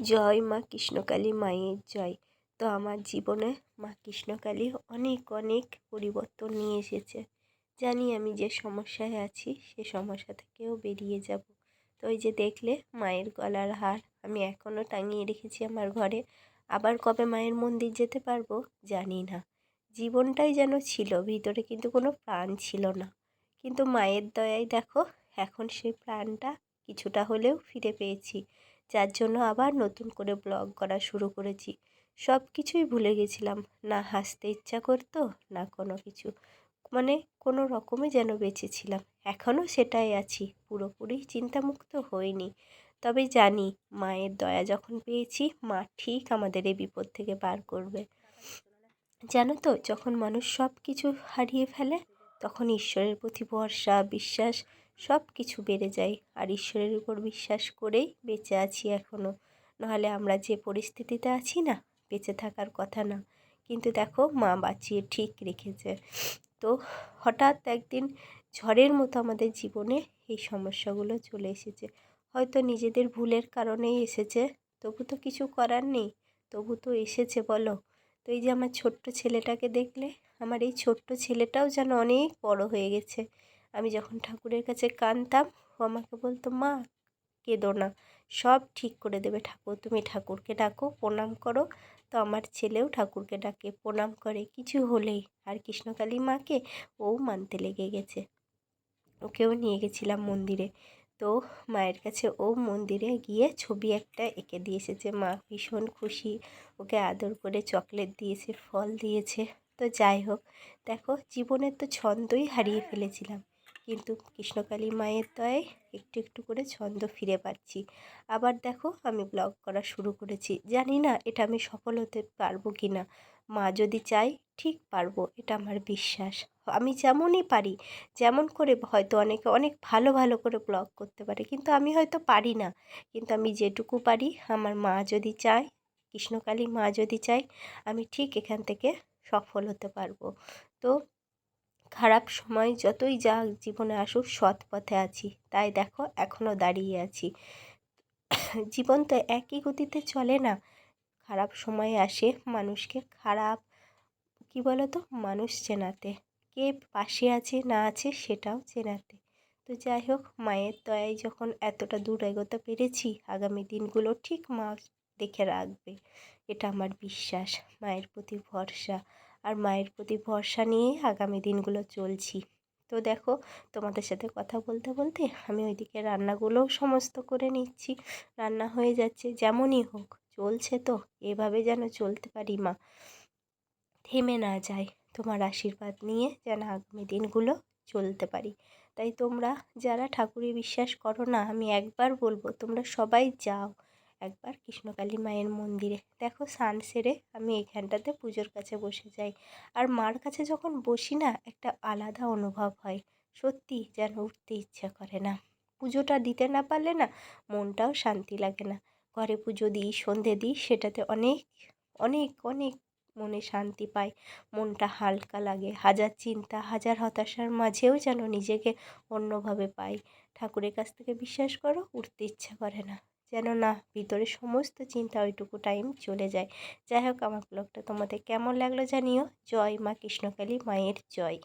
জয় মা কৃষ্ণকালী মায়ের জয়। তো আমার জীবনে মা কৃষ্ণকালী অনেক অনেক পরিবর্তন নিয়ে এসেছে। জানি আমি যে সমস্যায় আছি, সে সমস্যা থেকেও বেরিয়ে যাব। তো ওই যে দেখলে, মায়ের গলার হার আমি এখনও টাঙিয়ে রেখেছি আমার ঘরে। আবার কবে মায়ের মন্দির যেতে পারব, জানি না। জীবনটাই যেন ছিল, ভিতরে কিন্তু কোনো প্রাণ ছিল না। কিন্তু মায়ের দয়ায় দেখো, এখন সেই প্রাণটা কিছুটা হলেও ফিরে পেয়েছি। যার জন্য আবার নতুন করে ব্লগ করা শুরু করেছি। সব কিছুই ভুলে গেছিলাম। না হাসতে ইচ্ছা করতো, না কোনো কিছু। মানে কোনো রকমে যেন বেঁচেছিলাম এখনও সেটাই আছি। পুরোপুরি চিন্তামুক্ত হইনি। তবে জানি, মায়ের দয়া যখন পেয়েছি, মা ঠিক আমাদের এই বিপদ থেকে বার করবে। জানো তো, যখন মানুষ সব কিছু হারিয়ে ফেলে, তখন ঈশ্বরের প্রতি ভরসা, বিশ্বাস সব কিছু বেড়ে যায়। আর ঈশ্বরের উপর বিশ্বাস করেই বেঁচে আছি এখনও নাহলে আমরা যে পরিস্থিতিতে আছি না, বেঁচে থাকার কথা না। কিন্তু দেখো, মা বাঁচিয়ে ঠিক রেখেছে। তো হঠাৎ একদিন ঝড়ের মতো আমাদের জীবনে এই সমস্যাগুলো চলে এসেছে। হয়তো নিজেদের ভুলের কারণেই এসেছে। তবু তো কিছু করার নেই। তবু তো এসেছে বলো। তো এই যে আমার ছোট্ট ছেলেটাকে দেখলে, আমার এই ছোট্ট ছেলেটাও যেন অনেক বড় হয়ে গেছে। আমি যখন ঠাকুরের কাছে কাঁদতাম, ও আমাকে বলতো, মা, কেঁদো না। সব ঠিক করে দেবে ঠাকুর। তুমি ঠাকুরকে ডাকো, প্রণাম করো। তো আমার ছেলেও ঠাকুরকে ডাকে, প্রণাম করে। কিছু হলেই। আর কৃষ্ণকালী মাকে ও মানতে লেগে গেছে। ওকেও নিয়ে গেছিলাম মন্দিরে। তো মায়ের কাছে ও মন্দিরে গিয়ে ছবি একটা এঁকে দিয়ে এসেছে। মা ভীষণ খুশি। ওকে আদর করে চকলেট দিয়েছে, ফল দিয়েছে। তো যাই হোক, দেখো, জীবনের তো ছন্দই হারিয়ে ফেলেছিলাম। কিন্তু কৃষ্ণকালী মায়ের দয়ায় একটু একটু করে ছন্দ ফিরে পাচ্ছি। আবার দেখো, আমি ব্লগ করা শুরু করেছি। জানি না এটা আমি সফল হতে পারব কি না মা যদি চাই ঠিক পারব, এটা আমার বিশ্বাস। আমি যেমনই পারি, যেমন করে হয়তো অনেকে অনেক ভালো ভালো করে ব্লগ করতে পারে, কিন্তু আমি হয়তো পারি না। কিন্তু আমি যেটুকু পারি, আমার মা যদি চায়, কৃষ্ণকালী মা যদি চায়, আমি ঠিক এখান থেকে সফল হতে পারব। তো খারাপ সময় যতই যা জীবনে আসুক সৎ পথে আছি। তাই দেখো এখনও দাঁড়িয়ে আছি। জীবন তো একই গতিতে চলে না। খারাপ সময় আসে মানুষকে, খারাপ, কী বলো তো মানুষ চেনাতে। কে পাশে আছে, না আছে, সেটাও চেনাতে। তো যাই হোক, মায়ের দয়ায় যখন এতটা দূর এগোতে পেরেছি, আগামী দিনগুলো ঠিক মা দেখে রাখবে। এটা আমার বিশ্বাস, মায়ের প্রতি ভরসা। আর মায়ের প্রতি ভরসা নিয়েই আগামী দিনগুলো চলছি। তো দেখো, তোমাদের সাথে কথা বলতে বলতে আমি ওইদিকে রান্নাগুলোও সমস্ত করে নিচ্ছি। রান্না হয়ে যাচ্ছে, যেমনই হোক, চলছে তো, এভাবে যেন চলতে পারি মা। থেমে না যায় তোমার আশীর্বাদ নিয়ে যেন আগামী দিনগুলো চলতে পারি। তাই তোমরা যারা ঠাকুরে বিশ্বাস করো না, আমি একবার বলব, তোমরা সবাই যাও। একবার কৃষ্ণকালী মায়ের মন্দিরে। দেখো স্নান সেরে আমি এখানটাতে পুজোর কাছে বসে যাই। আর মার কাছে যখন বসি না, একটা আলাদা অনুভব হয়। সত্যি যেন উঠতে ইচ্ছা করে না। পুজোটা দিতে না পারলে না, মনটাও শান্তি লাগে না। ঘরে পুজো দিই, সন্ধে দিই, সেটাতে অনেক অনেক অনেক মনে শান্তি পায় মনটা হালকা লাগে। হাজার চিন্তা, হাজার হতাশার মাঝেও যেন নিজেকে অন্যভাবে পাই। ঠাকুরের কাছ থেকে বিশ্বাস করো, উঠতে ইচ্ছা করে না। যেন না ভিতরে সমস্ত চিন্তা ওইটুকু টাইম চলে যায়। যাই হোক আমার ব্লগটা তোমাদের কেমন লাগল জানিও। জয় মা কৃষ্ণকালী মায়ের জয়।